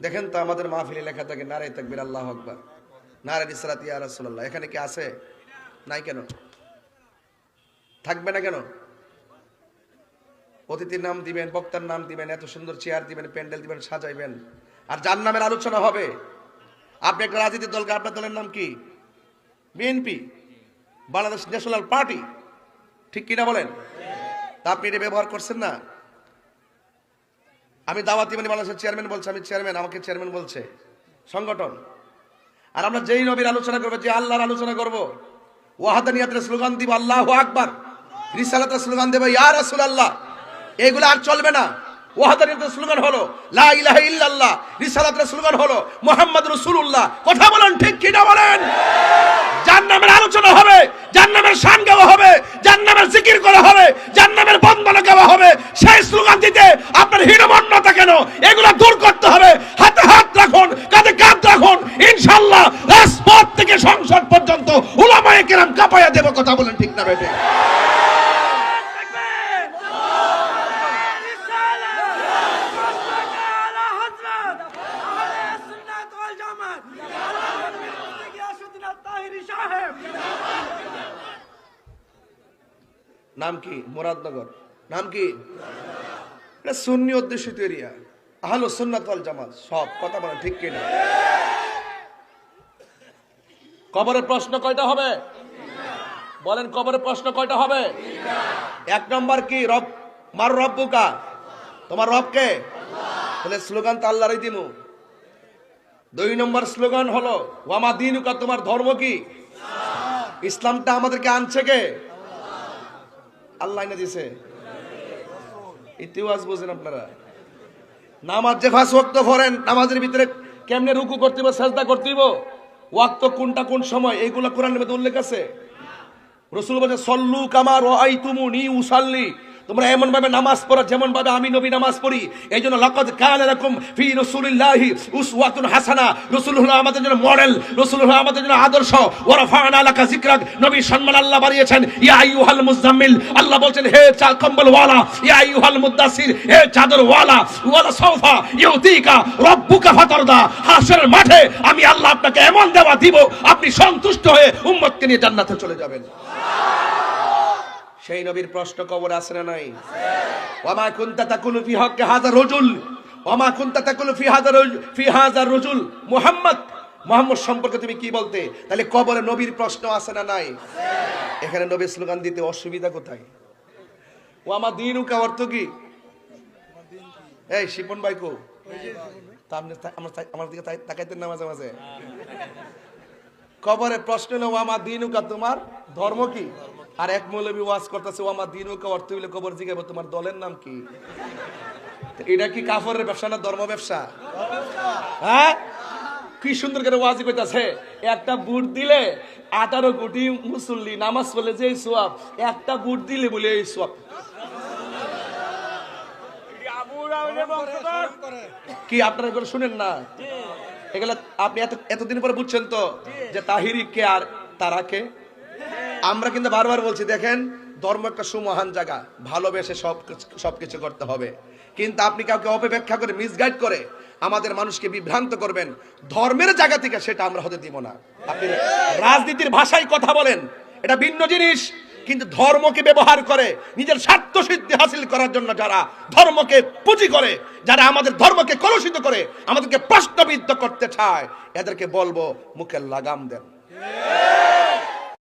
দেখেন তো আমাদের মাহফিলে লেখা থাকে নারে তাকবির, আল্লাহ আকবার। নারে ইসরাত ইয়া রাসূলুল্লাহ। এখানে কি আছে? নাই কেন? থাকবে না কেন? অতিথির নাম দিবেন, বক্তার নাম দিবেন, এত সুন্দর চেয়ার দিবেন, প্যান্ডেল দিবেন, সাজাইবেন। আর যার নামের আলোচনা হবে, আপনি একটা রাজনীতির দলকে, আপনার দলের নাম কি? BNP, Bangladesh national party. ঠিক কিনা বলেন? তা আপনি এটা ব্যবহার করছেন না? আমি দাওয়াতি মানে বাংলাদেশের চেয়ারম্যান বলছে, আমি চেয়ারম্যান আমাকে চেয়ারম্যান বলছে। সংগঠন। আর আমরা যেই নবীর আলোচনা করব, যে আল্লাহর আলোচনা করব ওয়াহাদানিয়াতের স্লোগান দিব, আল্লাহ আকবার। রিসালাতের স্লোগান দেবো, ইয়া রাসূল আল্লাহ এগুলো আর চলবে না। ওয়াহাদানিয়াতের স্লোগান হলো, লা ইলাহা ইল্লাল্লাহ। রিসালাতের স্লোগান হলো, মুহাম্মদ রাসূলুল্লাহ। কথা বলেন ঠিক কিনা বলেন? যার নামের আলোচনা হবে যার নামের শান গাওয়া হবে যার নামের জিকির করা হবে যার নামের বন্দনা গাওয়া হবে সেই স্লোগান দিতে আপনার হীনমন্যতা কেন এগুলো দূর করতে হবে হাতে হাত রাখুন কাঁধে কাঁধ রাখুন ইনশাল্লাহ রাজপথ থেকে সংসদ পর্যন্ত উলামায়ে কেরাম কাপায়া দেব কথা বলেন ঠিক না বেটে নাম কি? মুরাদনগর। নাম কি? সুন্নি অধ্যুষিত এরিয়া। আহলো সুন্নাত ওয়াল জামাত। সব কথা বলেন ঠিক কিনা? কবরের প্রশ্ন কয়টা হবে? বলেন কবরের প্রশ্ন কয়টা হবে? এক নম্বর কি, রব? মার রব রব্বুকা তোমার রবকে তাহলে স্লোগান তো আল্লাহরই দিনু দুই নম্বর স্লোগান হলো, ওয়ামা দিনুকা, তোমার ধর্ম কি? ইসলামটা আমাদেরকে আনছে কে? আল্লাহ এনে দিছে। ইতিহাস বোঝেন আপনারা। নামাজ যে ফাঁস ওয়াক্ত করেন নামাজের ভিতরে কেমনে রুকু করতে হবে সাজদা করতে হইব? ওয়াক্ত কোনটা কোন সময়, এইগুলা কোরআনের মধ্যে উল্লেখ আছে। রসুল বলছে সল্লু কামার ও আই উসাল্লি। তোমরা এমন ভাবে নামাজ পড়ো যেমন ভাবে আমি নবী নামাজ পড়ি। এই জন্য এরকম ফি রাসূলিল্লাহি উসওয়াতুন হাসানা। আমাদের জন্য মডেল আমাদের জন্য আদর্শ। নবী সম্মান আল্লাহ বাড়িয়েছেন মুজাম্মিল আল্লাহ হে চা কম্বল ওয়ালা, ইয়া আইয়ুহাল হে চাদর ওয়ালা ওয়ালা ইউতিকা, রব্বুকা ফাতারদা। হাসরের মাঠে আমি আল্লাহ আপনাকে এমন দেওয়া দিব, আপনি সন্তুষ্ট হয়ে উম্মতকে নিয়ে জান্নাতে চলে যাবেন। সেই নবীর প্রশ্ন কবর আছে না নাই? ওয়ামা কুনতা তাকুলু ফি হক্কে হাজার রজুল? ওয়ামা কুনতা তাকুলু ফি হাজার ফি হাজার রজুল? মুহাম্মদ, মোহাম্মদ সম্পর্কে তুমি কি বলতে? তাহলে কবরে নবীর প্রশ্ন আছে না নাই? এখানে নবীর স্লোগান দিতে অসুবিধা কোথায়? ও আমার দিন উকা অর্থ কি? এই, শিপন ভাই কো? আমার দিকে তাই- তাকাইতেন না মাঝে কবরে প্রশ্ন হলো আমার দিন উকা তোমার ধর্ম কি? আর এক মৌলবী ওয়াজ করতেছে ও আমার দিন উকা অর্থ হইলে কবর জিগাবো তোমার দলের নাম কি? এটা কি কাফরের ব্যবসা না ধর্ম ব্যবসা? হ্যাঁ? কি সুন্দর করে ওয়াজি কইতাছে একটা বুট দিলে আঠারো কোটি মুসল্লি নামাজ পড়লে যে সোয়াব একটা বুট দিলে বলে এই সোয়াব। কি আপনারা এগুলো শুনেন না? এগুলো আপনি এত এতদিন পরে বুঝছেন তো যে তাহিরি কে আর তারা কে? আমরা কিন্তু বারবার বলছি, দেখেন, ধর্ম একটা সুমহান জায়গা, ভালোবেসে সব সবকিছু করতে হবে। কিন্তু আপনি কাউকে অপব্যাখ্যা করে মিসগাইড করে আমাদের মানুষকে বিভ্রান্ত করবেন, ধর্মের জায়গা থেকে সেটা আমরা হতে দিব না। আপনি রাজনীতির ভাষায় কথা বলেন, এটা ভিন্ন জিনিস, কিন্তু ধর্মকে ব্যবহার করে, নিজের স্বার্থ সিদ্ধি হাসিল করার জন্য যারা ধর্মকে পুঁজি করে, যারা আমাদের ধর্মকে কলুষিত করে, আমাদেরকে প্রশ্নবিদ্ধ করতে চায়, এদেরকে বলব মুখে লাগাম দেন।